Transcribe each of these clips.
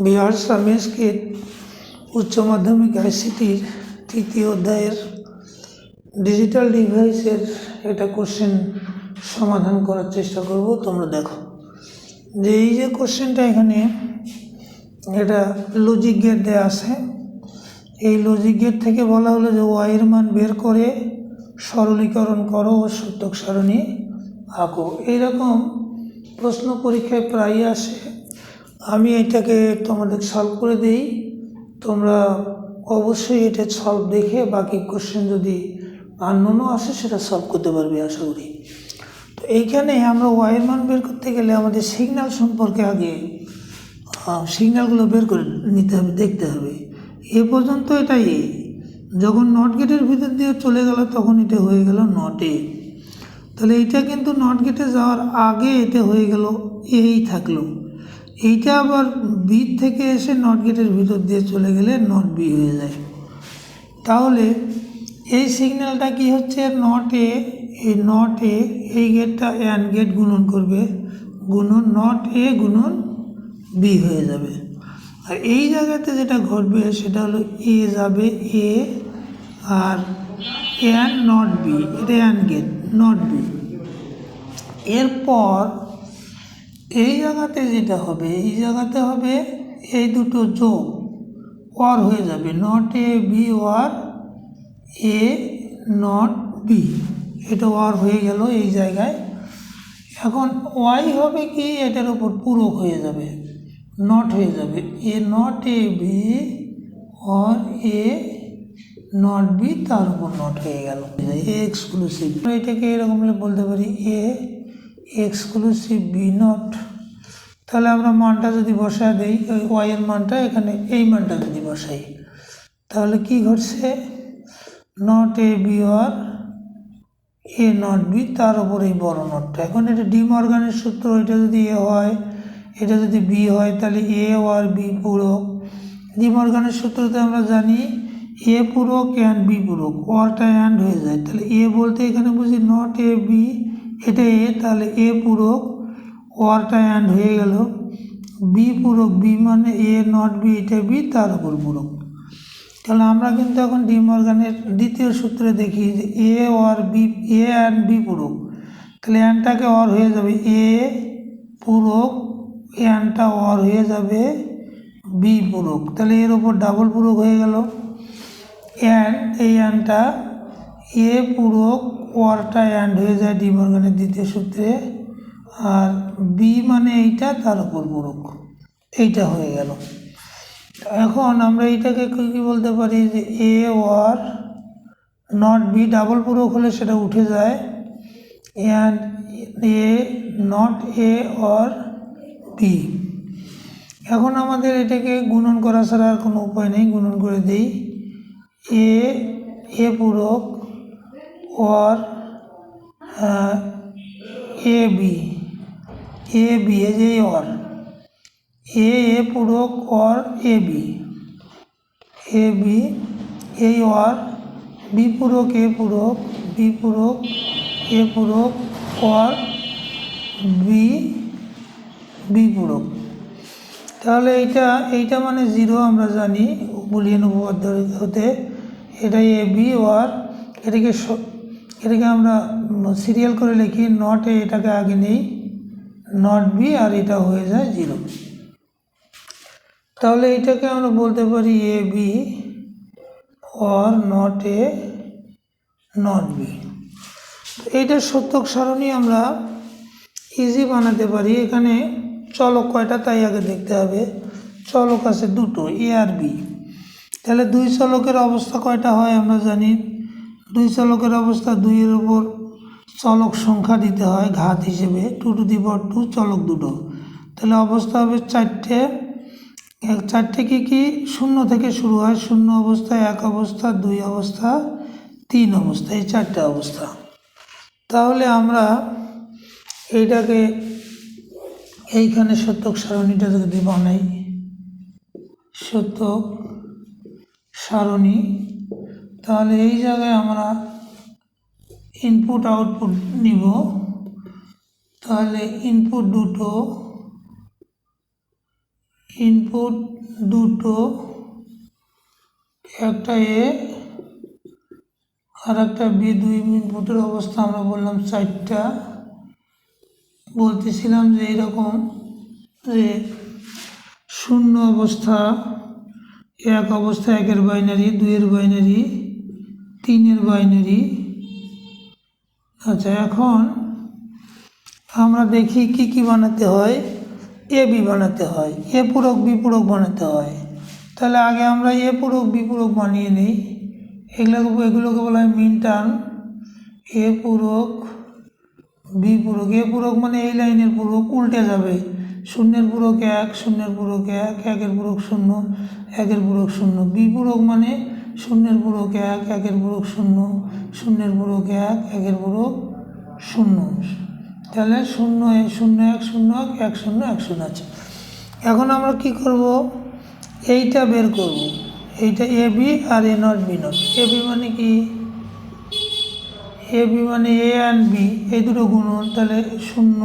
বিহার সামেশকে উচ্চ মাধ্যমিক আইসিটির তৃতীয় অধ্যায়ের ডিজিটাল ডিভাইসের এটা কোশ্চেন সমাধান করার চেষ্টা করব, তোমরা দেখো। যে এই যে কোশ্চেনটা এখানে এটা লজিক গেট দেওয়া আছে, এই লজিক গেট থেকে বলা হলো যে ওয়াইয়ের মান বের করে সরলীকরণ করো ও সূত্রক সারণী আঁকো। এইরকম প্রশ্ন পরীক্ষায় প্রায়ই আসে আমি এটাকে তোমাদের সলভ করে দিই। তোমরা অবশ্যই এটা সলভ দেখে বাকি কোশ্চেন যদি আননোনও আসে, সেটা সলভ করতে পারবে, আশা করি। তো এইখানে আমরা ওয়াইয়ের মান বের করতে গেলে আমাদের সিগন্যাল সম্পর্কে আগে সিগন্যালগুলো বের করে নিতে হবে, দেখতে হবে। এ পর্যন্ত এটা এ। যখন নট গেটের ভিতর দিয়ে চলে গেল, তখন এটা হয়ে গেল নট এ। তাহলে এটা কিন্তু নট গেটে যাওয়ার আগে এটা হয়ে গেল এই থাকল। এইটা আবার বি থেকে এসে নট গেটের ভিতর দিয়ে চলে গেলে নট বি হয়ে যায়। তাহলে এই সিগন্যালটা কি হচ্ছে? নট এ এই নট এ এই গেটটা অ্যান্ড গেট গুণন করবে, গুণন নট এ গুণন বি হয়ে যাবে। আর এই জায়গাতে যেটা ঘটবে সেটা হলো এ যাবে এ আর অ্যান নট বি এটা অ্যান্ড গেট নট বি এরপর এই জায়গাতে যেটা হবে, এই জায়গাতে হবে এই দুটো যোগ ওয়ার হয়ে যাবে not A B or A not B এটা ওয়ার হয়ে গেল এই জায়গায়। এখন ওয়াই হবে কি? এটার উপর পূরক হয়ে যাবে নট হয়ে যাবে। A not A B or A not B তার উপর নট হয়ে গেল। এক্সক্লুসিভ এটাকে এরকম বলতে পারি এ এক্সক্লুসিভ বি নট তাহলে আমরা মানটা যদি বসায় দিই, ওই ওয়াইয়ের মানটা, এখানে এই মানটা যদি বসাই, তাহলে কি ঘটছে? Not A B or A not B তার উপর এই বড় নটটা এখন এটা ডি মর্গানের সূত্র, এটা যদি এ হয়, এটা যদি বি হয়, তাহলে এ আর বি পূরক। ডি মর্গানের সূত্রতে আমরা জানি এ পূরক অ্যান্ড বি পূরক ওয়ারটা অ্যান্ড হয়ে যায়। তাহলে এ বলতে এখানে বুঝি নট এ বি এটা এ তাহলে এ পূরক ওয়ারটা অ্যান্ড হয়ে গেল। বি পূরক, বি মানে এ নট বি, এটা বি, তার উপর পূরক। তাহলে আমরা কিন্তু এখন ডি মর্গানের দ্বিতীয় সূত্রে দেখি যে A or B, A and B পূরক। তাহলে অ্যানটাকে অর হয়ে যাবে এ পূরক অ্যানটা অর হয়ে যাবে বি পূরক। তাহলে এর ওপর ডাবল পূরক হয়ে গেল। অ্যান্ড এই অ্যানটা এ পূরক ওয়ারটা অ্যান্ড হয়ে যায় ডি মর্গানের দ্বিতীয় সূত্রে, আর বি মানে এইটা, তার উপর পূরক। এইটা হয়ে গেল। এখন আমরা এইটাকে কি বলতে পারি যে A or not B double পূরক হলে সেটা উঠে যায়। And A not A or B এখন আমাদের এটাকে গুণন করা ছাড়া আর কোনো উপায় নেই, গুণন করে দিই। এ এ পূরক or A B A B A যে অর এ এ পূরক or A B A B এই অর বি পূরক এ পূরক বি পূরক এ পূরক অর বি বি পূরক তাহলে এইটা এইটা মানে জিরো আমরা জানি বুলিয়ান উপপাদ্য হতে এটা এ, বি, ওয়ার। এটাকে এটাকে আমরা সিরিয়াল করে লিখি নট এ এটাকে আগে নেই নট বি আর এটা হয়ে যায় জিরো তাহলে এটাকে আমরা বলতে পারি A B or not A not B এইটা সত্যক সারণী আমরা ইজি বানাতে পারি। এখানে চলক কয়টা তাই আগে দেখতে হবে। চলক আছে দুটো এ আর বি তাহলে দুই চলকের অবস্থা কয়টা হয় আমরা জানি? দুই চলকের অবস্থা, দুইয়ের উপর চলক সংখ্যা দিতে হয় ঘাত হিসেবে। Two to the power two চলক দুটো। তাহলে অবস্থা হবে চারটে। এক, চারটে কি কি? শূন্য থেকে শুরু হয়। শূন্য অবস্থা, এক অবস্থা, দুই অবস্থা, তিন অবস্থা, এই চারটে অবস্থা। তাহলে আমরা এইটাকে এইখানে সত্যক সারণীটা যদি বানাই, সত্যক সারণী তাহলে এই জায়গায় আমরা ইনপুট আউটপুট নিব। তাহলে ইনপুট দুটো ইনপুট দুটো, একটা এ আর একটা বি দুই ইনপুটের অবস্থা আমরা বললাম চারটা। বলতেছিলাম যে এইরকম যে শূন্য অবস্থা, এক অবস্থা, একের বাইনারি দুইয়ের বাইনারি তিনের বাইনারি। আচ্ছা এখন আমরা দেখি কি কি বানাতে হয়, এ বি বানাতে হয়, এ পূরক, বি পূরক বানাতে হয়। তাহলে আগে আমরা এ পূরক, বি পূরক বানিয়ে নিই। এগুলোকে এগুলোকে বলা হয় মিন এ পূরক, বি পূরক, এ পূরক মানে এই লাইনের পূরক, উল্টে যাবে। শূন্যের পূরক এক, শূন্যের পূরক এক, একের পূরক শূন্য, একের পূরক শূন্য। বি পূরক মানে শূন্যের পূরক এক, একের পূরক শূন্য, শূন্যের পূরক এক, একের পূরক শূন্য। তাহলে শূন্য শূন্য, এক শূন্য, এক এক শূন্য এক শূন্য আছে। এখন আমরা কি করব? এইটা বের করব। এইটা A, B R A not, B not. A, B মানে কি? এ, বি মানে এ অ্যান্ড বি। এই দুটো গুণন, তাহলে শূন্য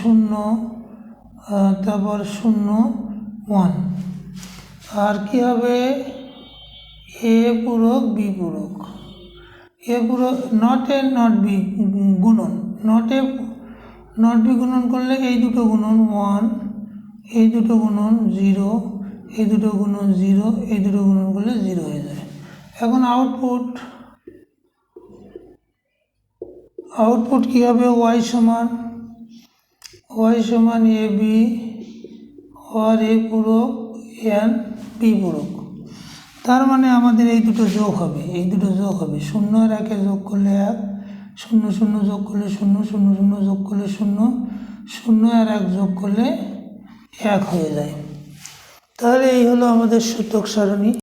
শূন্য তারপর শূন্য, ওয়ান। আর কি হবে? এ পূরক বি পূরক এ পূরক নট এ নট বি গুণন। নট এ নট বি গুণন করলে এই দুটো গুণন ওয়ান এই দুটো গুণন জিরো এই দুটো গুণন জিরো এই দুটো গুণন করলে জিরো হয়ে যায়। এখন আউটপুট আউটপুট কী হবে? ওয়াই সমান ওয়াই সমান এ বি আর এ পূরক এন বি পূরক তার মানে আমাদের এই দুটো যোগ হবে, এই দুটো যোগ হবে। শূন্য আর একে যোগ করলে এক, শূন্য শূন্য যোগ করলে শূন্য শূন্য শূন্য যোগ করলে শূন্য শূন্য আর এক যোগ করলে এক হয়ে যায়। তাহলে এই হলো আমাদের সূতক সারণী।